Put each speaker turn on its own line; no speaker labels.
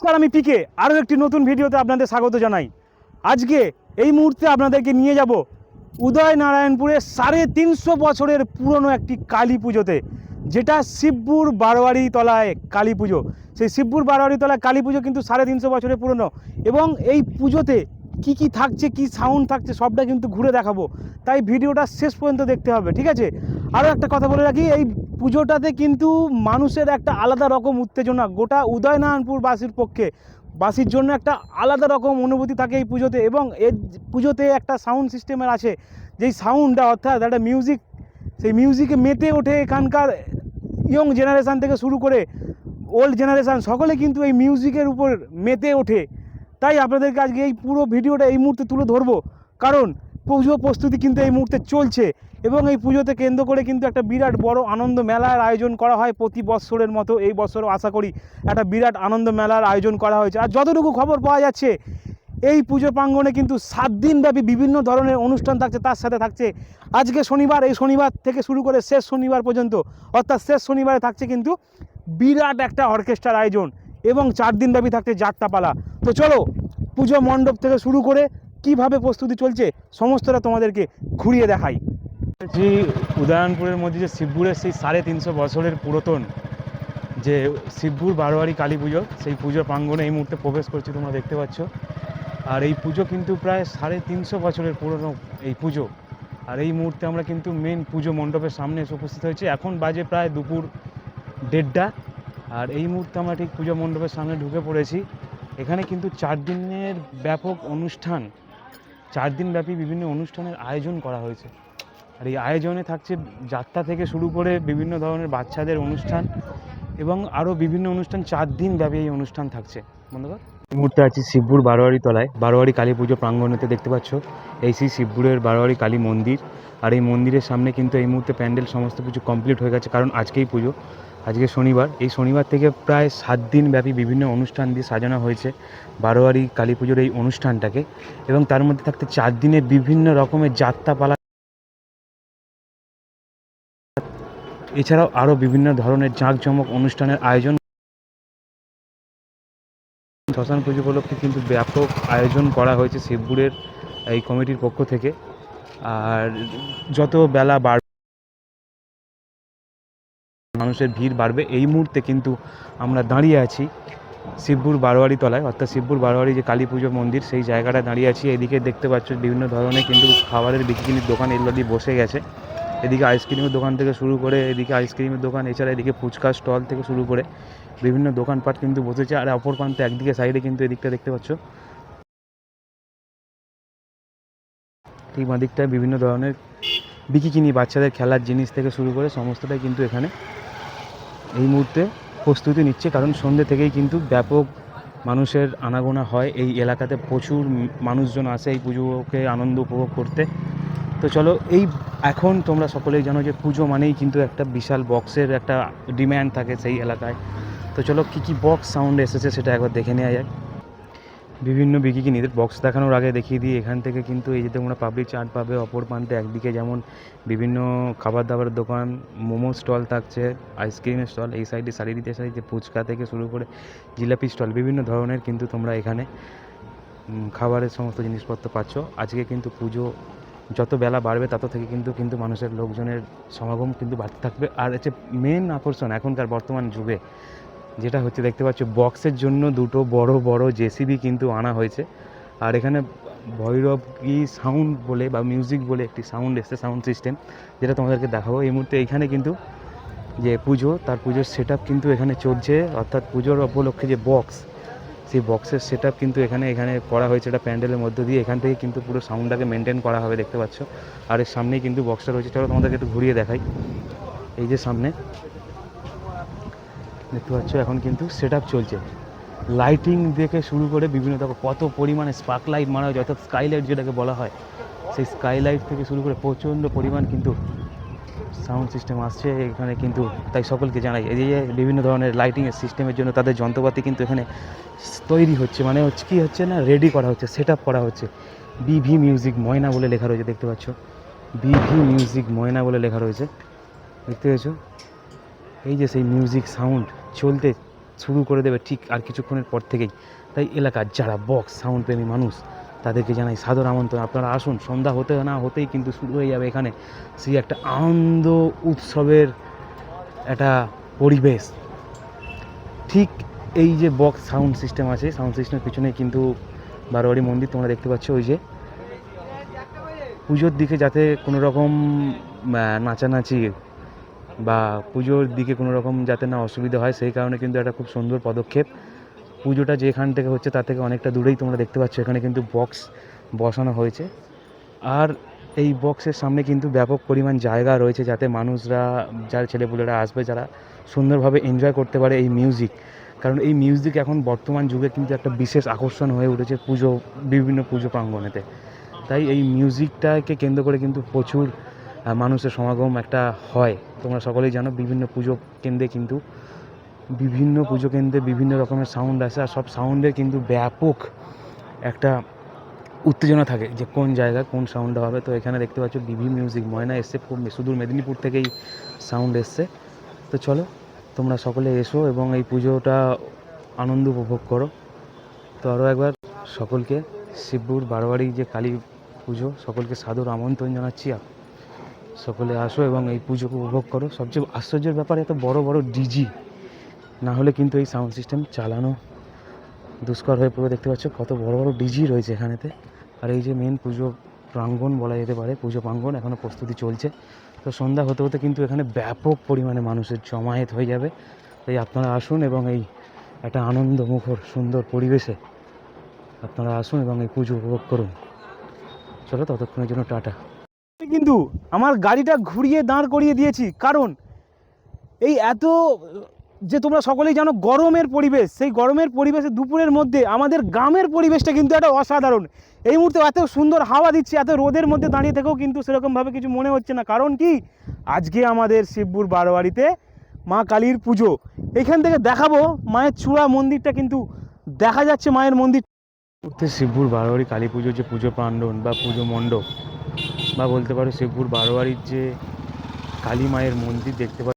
নমস্কার আমি পিকে আরও একটি নতুন ভিডিওতে আপনাদের স্বাগত জানাই। আজকে এই মুহূর্তে আপনাদেরকে নিয়ে যাব উদয় নারায়ণপুরের সাড়ে তিনশো বছরের পুরনো একটি কালী পুজোতে, যেটা শিবপুর বারোয়ারি তলায় কালী পুজো। সেই শিবপুর বারোয়ারি তলায় কালী পুজো কিন্তু সাড়ে তিনশো বছরের পুরনো এবং এই পুজোতে কি কি থাকছে, কি সাউন্ড থাকছে, সবটা কিন্তু ঘুরে দেখাবো। তাই ভিডিওটা শেষ পর্যন্ত দেখতে হবে, ঠিক আছে? আরও একটা কথা বলে রাখি, এই পুজোটাতে কিন্তু মানুষের একটা আলাদা রকম উত্তেজনা, গোটা উদয়নারায়ণপুর বাসীর পক্ষে। বাসির জন্য একটা আলাদা রকম অনুভূতি থাকে এই পুজোতে এবং এর পুজোতে একটা সাউন্ড সিস্টেমের আছে, যেই সাউন্ডটা অর্থাৎ একটা মিউজিক সেই মিউজিকে মেতে ওঠে এখানকার ইয়ং জেনারেশান থেকে শুরু করে ওল্ড জেনারেশান সকলে কিন্তু এই মিউজিকের উপর মেতে ওঠে। তাই আপনাদেরকে আজকে এই পুরো ভিডিওটা এই মুহূর্তে তুলে ধরবো। কারণ পুজো প্রস্তুতি কিন্তু এই মুহূর্তে চলছে এবং এই পুজোতে কেন্দ্র করে কিন্তু একটা বিরাট বড় আনন্দ মেলার আয়োজন করা হয় প্রতি বৎসরের মতো। এই বছরও আশা করি একটা বিরাট আনন্দ মেলার আয়োজন করা হয়েছে। আর যতটুকু খবর পাওয়া যাচ্ছে, এই পুজো প্রাঙ্গণে কিন্তু সাত দিনব্যাপী বিভিন্ন ধরনের অনুষ্ঠান থাকছে, তার সাথে থাকছে আজকে শনিবার, এই শনিবার থেকে শুরু করে শেষ শনিবার পর্যন্ত, অর্থাৎ শেষ শনিবারে থাকছে কিন্তু বিরাট একটা অর্কেস্ট্রার আয়োজন এবং চার দিনব্যাপী থাকছে যাত্রাপালা। তো চলো, পুজো মণ্ডপ থেকে শুরু করে কীভাবে প্রস্তুতি চলছে, সমস্তটা তোমাদেরকে ঘুরিয়ে দেখাই। যে উদয়নপুরের মধ্যে যে শিবপুরের সেই সাড়ে তিনশো বছরের পুরাতন যে শিবপুর বারোয়ারি কালী পুজো, সেই পুজো প্রাঙ্গণে এই মুহূর্তে প্রবেশ করছি, তোমরা দেখতে পাচ্ছ। আর এই পুজো কিন্তু প্রায় সাড়ে তিনশো বছরের পুরনো এই পুজো। আর এই মুহূর্তে আমরা কিন্তু মেন পুজো মণ্ডপের সামনে এসে উপস্থিত হয়েছি। এখন বাজে প্রায় দুপুর দেড়টা। আর এই মুহূর্তে আমরা ঠিক পুজো মণ্ডপের সামনে ঢুকে পড়েছি। এখানে কিন্তু চার দিনের ব্যাপক অনুষ্ঠান চার দিন ব্যাপী বিভিন্ন অনুষ্ঠানের আয়োজন করা হয়েছে। আর এই আয়োজনে থাকছে যাত্রা থেকে শুরু করে বিভিন্ন ধরনের বাচ্চাদের অনুষ্ঠান এবং আরও বিভিন্ন অনুষ্ঠান চার দিন ব্যাপী এই অনুষ্ঠান থাকছে। বন্ধুবার এই মুহূর্তে আছি শিবপুর বারোয়ারি তলায়। বারোয়ারি কালী পুজো প্রাঙ্গণেতে দেখতে পাচ্ছ, এই সেই শিবপুরের বারোয়ারি কালী মন্দির। আর এই মন্দিরের সামনে কিন্তু এই মুহূর্তে প্যান্ডেল সমস্ত কিছু কমপ্লিট হয়ে গেছে, কারণ আজকেই পুজো। আজকে শনিবার। এই শনিবার থেকে প্রায় সাত দিন ব্যাপী বিভিন্ন অনুষ্ঠান দিয়ে সাজানো হয়েছে বারোয়ারি, কালী পুজোর এই অনুষ্ঠানটাকে এবং তার মধ্যে থাকতে চার দিনের বিভিন্ন রকমের যাত্রাপালা। এছাড়াও আরও বিভিন্ন ধরনের জাঁকজমক অনুষ্ঠানের আয়োজন। শ্মশান পুজো উপলক্ষে কিন্তু ব্যাপক আয়োজন করা হয়েছে শিবপুরের এই কমিটির পক্ষ থেকে। আর যত বেলা বাড় মানুষের ভিড় বাড়বে। এই মুহূর্তে কিন্তু আমরা দাঁড়িয়ে আছি শিবপুর বারোয়ারি তলায়। অর্থাৎ শিবপুর বারোয়ারি যে কালী পুজো মন্দির, সেই জায়গাটা দাঁড়িয়ে আছি। এদিকে দেখতে পাচ্ছ বিভিন্ন ধরনের কিন্তু খাবারের বিক্রির দোকান দিয়ে বসে গেছে। এদিকে আইসক্রিমের দোকান থেকে শুরু করে, এদিকে আইসক্রিমের দোকান, এছাড়া এদিকে ফুচকা স্টল থেকে শুরু করে বিভিন্ন দোকানপাট কিন্তু বসেছে। আর অপর প্রান্তে একদিকে সাইডে কিন্তু এদিকটা দেখতে পাচ্ছ। ঠিক বাঁ দিকটায় বিভিন্ন ধরনের বিকিকিনি বাচ্চাদের খেলার জিনিস থেকে শুরু করে সমস্তটাই কিন্তু এখানে এই মুহূর্তে প্রস্তুতি নিচ্ছে, কারণ সন্ধ্যে থেকেই কিন্তু ব্যাপক মানুষের আনাগোনা হয় এই এলাকাতে। প্রচুর মানুষজন আসে এই পুজোকে আনন্দ উপভোগ করতে। তো চলো, এই এখন তোমরা সকলেই জানো যে পুজো মানেই কিন্তু একটা বিশাল বক্সের একটা ডিম্যান্ড থাকে সেই এলাকায়। তো চলো, কী কী বক্স সাউন্ড এসেছে সেটা একবার দেখে নেওয়া যাক। বিভিন্ন বিকিকিনিদের বক্স দেখানোর আগে দেখিয়ে দিই, এখান থেকে কিন্তু এই যে তোমরা পাবলিক চাট পাবে, অপর প্রান্তে একদিকে যেমন বিভিন্ন খাবার দাবারের দোকান, মোমো স্টল থাকছে আইসক্রিমের স্টল এই সাইডে সারিদিতে সাইডে ফুচকা থেকে শুরু করে জিলাপি স্টল বিভিন্ন ধরনের কিন্তু তোমরা এখানে খাবারের সমস্ত জিনিসপত্র পাচ্ছ। আজকে কিন্তু পুজো যত বেলা বাড়বে তত থেকে কিন্তু কিন্তু মানুষের লোকজনের সমাগম কিন্তু বাড়তে থাকবে। আর হচ্ছে মেন আকর্ষণ এখনকার বর্তমান যুগে যেটা হচ্ছে, দেখতে পাচ্ছ, বক্সের জন্য দুটো বড় বড় জেসিবি কিন্তু আনা হয়েছে। আর এখানে ভৈরব কি সাউন্ড বলে বা মিউজিক বলে একটি সাউন্ড এসছে, সাউন্ড সিস্টেম, যেটা তোমাদেরকে দেখাবো। এই মুহূর্তে এখানে কিন্তু যে পুজো, তার পুজোর সেট কিন্তু এখানে চলছে। অর্থাৎ পুজোর উপলক্ষে যে বক্স সেই বক্সের সেট কিন্তু এখানে এখানে করা হয়েছে। এটা প্যান্ডেলের মধ্য দিয়ে এখান থেকে কিন্তু পুরো সাউন্ডটাকে মেনটেন করা হবে, দেখতে পাচ্ছ। আর এর সামনেই কিন্তু বক্সটা রয়েছে। চলো তোমাদেরকে একটু ঘুরিয়ে দেখাই। এই যে সামনে দেখতে পাচ্ছ, এখন কিন্তু সেট চলছে। লাইটিং দেখে শুরু করে বিভিন্ন, দেখো কত পরিমাণে স্পার্ক লাইট মারা হয়েছে, অর্থাৎ স্কাইলাইট যেটাকে বলা হয়, সেই স্কাইলাইট থেকে শুরু করে প্রচণ্ড পরিমাণ কিন্তু সাউন্ড সিস্টেম আসছে। এখানে কিন্তু তাই সকলকে জানাই, এই যে বিভিন্ন ধরনের লাইটিংয়ের সিস্টেমের জন্য তাদের যন্ত্রপাতি কিন্তু এখানে তৈরি হচ্ছে। মানে হচ্ছে কি হচ্ছে না রেডি করা হচ্ছে সেট করা হচ্ছে। বিভি মিউজিক ময়না বলে লেখা রয়েছে, দেখতে পাচ্ছ। বিভি মিউজিক ময়না বলে লেখা রয়েছে, দেখতে পেয়েছ? এই যে সেই মিউজিক সাউন্ড চলতে শুরু করে দেবে ঠিক আর কিছুক্ষণের পর থেকেই। তাই এলাকার যারা বক্স সাউন্ড প্রেমী মানুষ, তাদেরকে জানাই সাদর আমন্ত্রণ। আপনারা আসুন, সন্ধ্যা হতে না হতেই কিন্তু শুরু হয়ে যাবে এখানে সেই একটা আনন্দ উৎসবের একটা পরিবেশ। ঠিক এই যে বক্স সাউন্ড সিস্টেম আছে, সাউন্ড সিস্টেমের পিছনে কিন্তু বারোয়ারি মন্দির তোমরা দেখতে পাচ্ছ ওই যে। পুজোর দিকে যাতে কোনো রকম নাচানাচি বা পুজোর দিকে কোনো রকম যাতে না অসুবিধা হয়, সেই কারণে কিন্তু একটা খুব সুন্দর পদক্ষেপ। পুজোটা যেখান থেকে হচ্ছে তার থেকে অনেকটা দূরেই তোমরা দেখতে পাচ্ছ, এখানে কিন্তু বক্স বসানো হয়েছে। আর এই বক্সের সামনে কিন্তু ব্যাপক পরিমাণ জায়গা রয়েছে যাতে মানুষরা, যার ছেলেপুলেরা আসবে, যারা সুন্দরভাবে এনজয় করতে পারে এই মিউজিক কারণ এই মিউজিক এখন বর্তমান যুগে কিন্তু একটা বিশেষ আকর্ষণ হয়ে উঠেছে পুজো, বিভিন্ন পুজো প্রাঙ্গণেতে। তাই এই মিউজিকটাকে কেন্দ্র করে কিন্তু প্রচুর মানুষের সমাগম একটা হয়। তোমরা সকলেই জানো, বিভিন্ন পুজো কেন্দ্রে কিন্তু, বিভিন্ন পুজো কেন্দ্রে বিভিন্ন রকমের সাউন্ড আসে, আর সব সাউন্ডের কিন্তু ব্যাপক একটা উত্তেজনা থাকে যে কোন জায়গায় কোন সাউন্ডটা হবে। তো এখানে দেখতে পাচ্ছ বিভি মিউজিক ময়না এসছে, খুব সুদূর মেদিনীপুর থেকেই সাউন্ড এসছে। তো চলো, তোমরা সকলে এসো এবং এই পুজোটা আনন্দ উপভোগ করো। তো আরও একবার, সকলকে শিবপুর বারোয়ারি যে কালী পুজো, সকলকে সাদর আমন্ত্রণ জানাচ্ছি। সকলে আসো এবং এই পুজোকে উপভোগ করো। সবচেয়ে আশ্চর্যের ব্যাপার, এত বড় বড় ডিজি না হলে কিন্তু এই সাউন্ড সিস্টেম চালানো দুষ্কর হয়ে পুরো দেখতে পাচ্ছ কত বড় বড় ডিজি রয়েছে এখানেতে। আর এই যে মেন পুজো প্রাঙ্গণ বলা যেতে পারে, পুজো প্রাঙ্গণ এখনও প্রস্তুতি চলছে। তো সন্ধ্যা হতে হতে কিন্তু এখানে ব্যাপক পরিমাণে মানুষের জমায়েত হয়ে যাবে। তাই আপনারা আসুন এবং এই একটা আনন্দমুখর, সুন্দর পরিবেশে আপনারা আসুন এবং এই পুজো উপভোগ করুন। চলো ততক্ষণের জন্য টাটা। কিন্তু আমার গাড়িটা ঘুরিয়ে দাঁড় করিয়ে দিয়েছি। কারণ এই এত, যে তোমরা সকলেই জানো গরমের পরিবেশ, সেই গরমের পরিবেশে দুপুরের মধ্যে আমাদের গ্রামের পরিবেশটা কিন্তু একটা অসাধারণ। এই মুহূর্তে এত সুন্দর হাওয়া দিচ্ছে, এত রোদের মধ্যে দাঁড়িয়ে থেকেও কিন্তু সেরকমভাবে কিছু মনে হচ্ছে না। কারণ কি? আজকে আমাদের শিবপুর বারোয়ারিতে মা কালীর পুজো। এখান থেকে দেখাবো মায়ের চূড়া মন্দিরটা কিন্তু দেখা যাচ্ছে মায়ের মন্দির শিবপুর বারোয়ারি কালী পুজোর যে পুজো প্রাণ্ডন বা পুজো মণ্ডপ বা বলতে পারো শিবপুর বারোয়ারির যে কালী মায়ের মন্দির দেখতে পাচ্ছ।